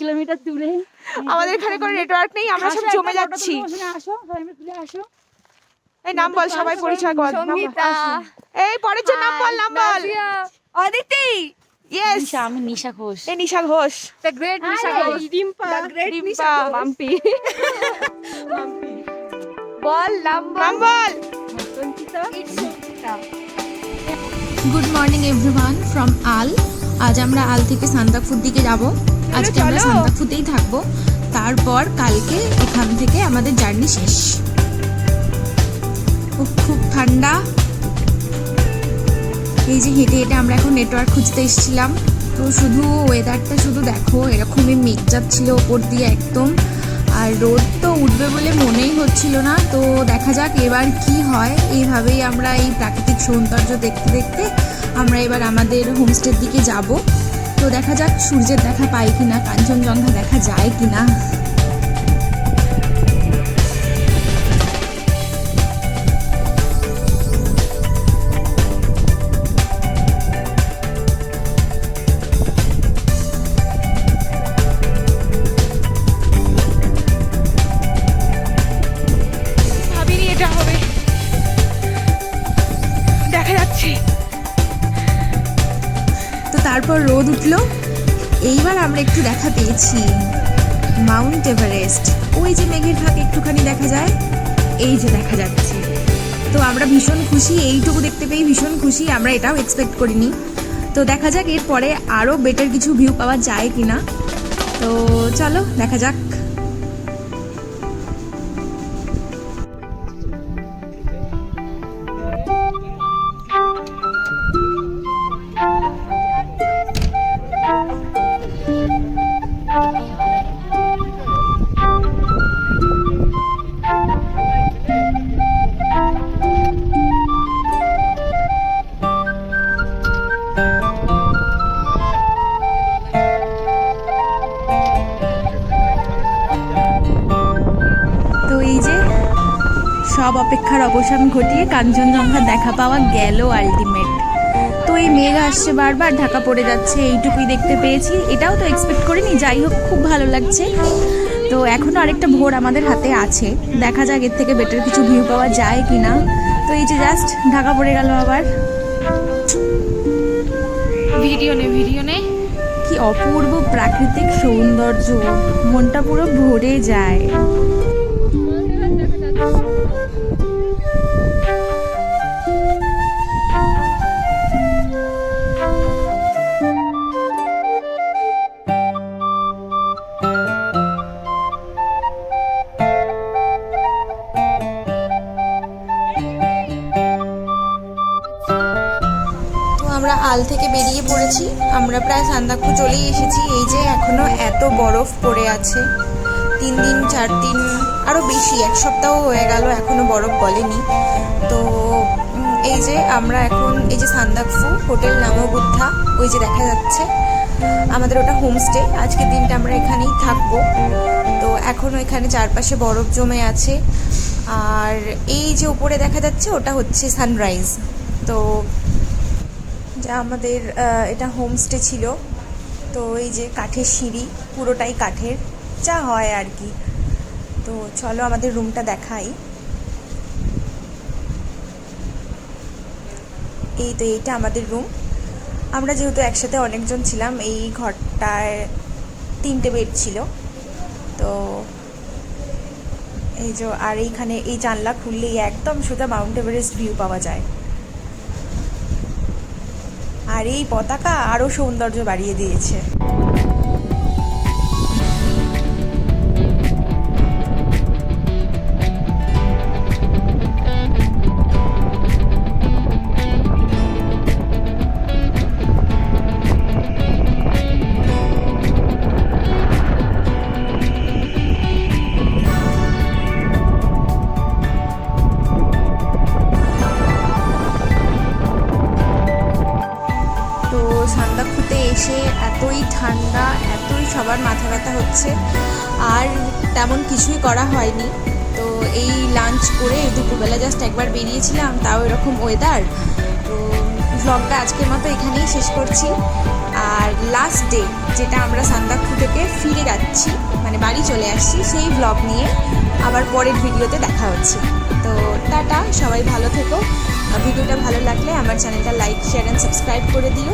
Kilometre দূরে। আমাদের এখানে কোনো নেটওয়ার্ক নেই আমরা সব জমে যাচ্ছি। আসো সবাই তুলে আসো। এই নাম বল সবাই পরিচয় কর নাম বল। এই পরের জন নাম বল নাম বল। অদিতি। ইয়েস নিশা আমি নিশা ঘোষ। এই Nisha Ghosh. The great Nisha Ghosh. Rimpa Rimpa Mampi বল নাম নাম বল। গুড মর্নিং এভরিওয়ান ফ্রম আল আজ আমরা আল থেকে সান্তাকফুর দিকে যাব। আজকে আমরা চলো। সান্তাকফুতেই থাকব। তারপর কালকে এখান থেকে আমাদের জার্নি শেষ। খুব খুব ঠান্ডা। এই যে হেঁটে হেঁটে আমরা এখন নেটওয়ার্ক খুঁজতে এসেছিলাম। তো শুধু ওয়েদারটা শুধু দেখো এরকমই মেঘ যাচ্ছিল ওপর দিয়ে একদম। আর রোদ তো উঠবে বলে মনেই হচ্ছিল না। তো দেখা যাক এবার কি হয়। এইভাবেই আমরা এই প্রাকৃতিক সৌন্দর্য দেখতে দেখতে আমরা এবার আমাদের হোমস্টের দিকে যাব। তো দেখা যাক সূর্যের দেখা পায় কিনা কাঞ্চনজঙ্ঘা দেখা যায় কিনা। তারপর রোদ উঠল। এইবার আমরা একটু দেখা পেয়েছি মাউন্ট এভারেস্ট। ওই যে মেঘের ফাঁক একটুখানি দেখা যায়, এই যে দেখা যাচ্ছে। তো আমরা ভীষণ খুশি, এইটুকু দেখতে পেয়ে ভীষণ খুশি, আমরা এটাও এক্সপেক্ট করিনি। তো দেখা যাক এরপরে আরও বেটার কিছু ভিউ পাওয়া যায় কিনা। তো চলো, দেখা যাক। সব অপেক্ষার অবসান ঘটিয়ে কাঞ্চনজঙ্ঘা দেখা পাওয়া গেল আলটিমেট তো এই মেঘ আসছে বারবার ঢাকা পড়ে যাচ্ছে এইটুকুই দেখতে পেয়েছি। এটাও তো এক্সপেক্ট করিনি যাই হোক খুব ভালো লাগছে। তো এখনও আরেকটা ভোর আমাদের হাতে আছে। দেখা যাক এর থেকে বেটার কিছু ভিউ পাওয়া যায় কি না তো এই যে জাস্ট ঢাকা পড়ে গেল আবার। ভিডিও নে ভিডিও নে। কি অপূর্ব প্রাকৃতিক সৌন্দর্য। মনটা পুরো ভরে যায়। আমরা আল থেকে বেরিয়ে পড়েছি। আমরা প্রায় সান্দাকফু চলেই এসেছি। এই যে এখনও এত বরফ পড়ে আছে। তিন দিন, চার দিন আরও বেশি, এক সপ্তাহ হয়ে গেল, এখনও বরফ গলেনি তো এই যে আমরা এখন, এই যে সান্দাকফু হোটেল নামবুদ্ধা ওই যে দেখা যাচ্ছে। আমাদের ওটা হোমস্টে। আজকের দিনটা আমরা এখানেই থাকব। তো, এখন এখানে চারপাশে বরফ জমে আছে। আর এই যে উপরে দেখা যাচ্ছে, ওটা হচ্ছে সানরাইজ। তো যা আমাদের এটা হোমস্টে ছিল। তো এই যে কাঠের সিঁড়ি, পুরোটাই কাঠের, যা হয় আর কি। তো চলো আমাদের রুমটা দেখাই। এই তো এইটা আমাদের রুম আমরা যেহেতু একসাথে অনেকজন ছিলাম, এই ঘরটায় তিনটে বেড ছিল। তো এই যে, আর এইখানে এই জানলা খুললেই একদম সোজা মাউন্ট এভারেস্ট ভিউ পাওয়া যায়। আর এই পতাকা আরও সৌন্দর্য বাড়িয়ে দিয়েছে। এতই ঠান্ডা, এতই সবার মাথা ব্যথা হচ্ছে, আর তেমন কিছুই করা হয়নি। তো এই লাঞ্চ করে এই দুপুরবেলা জাস্ট একবার বেরিয়েছিলাম, তাও এরকম ওয়েদার তো ব্লগটা আজকের মতো এখানেই শেষ করছি। আর লাস্ট ডে যেটা আমরা সান্দাকফু থেকে ফিরে যাচ্ছি মানে বাড়ি চলে আসছি, সেই ব্লগ নিয়ে আবার পরের ভিডিওতে দেখা হচ্ছে। তো টাটা, সবাই ভালো থেকো। ভিডিওটা ভালো লাগলে আমার চ্যানেলটা লাইক শেয়ার অ্যান্ড সাবস্ক্রাইব করে দিও।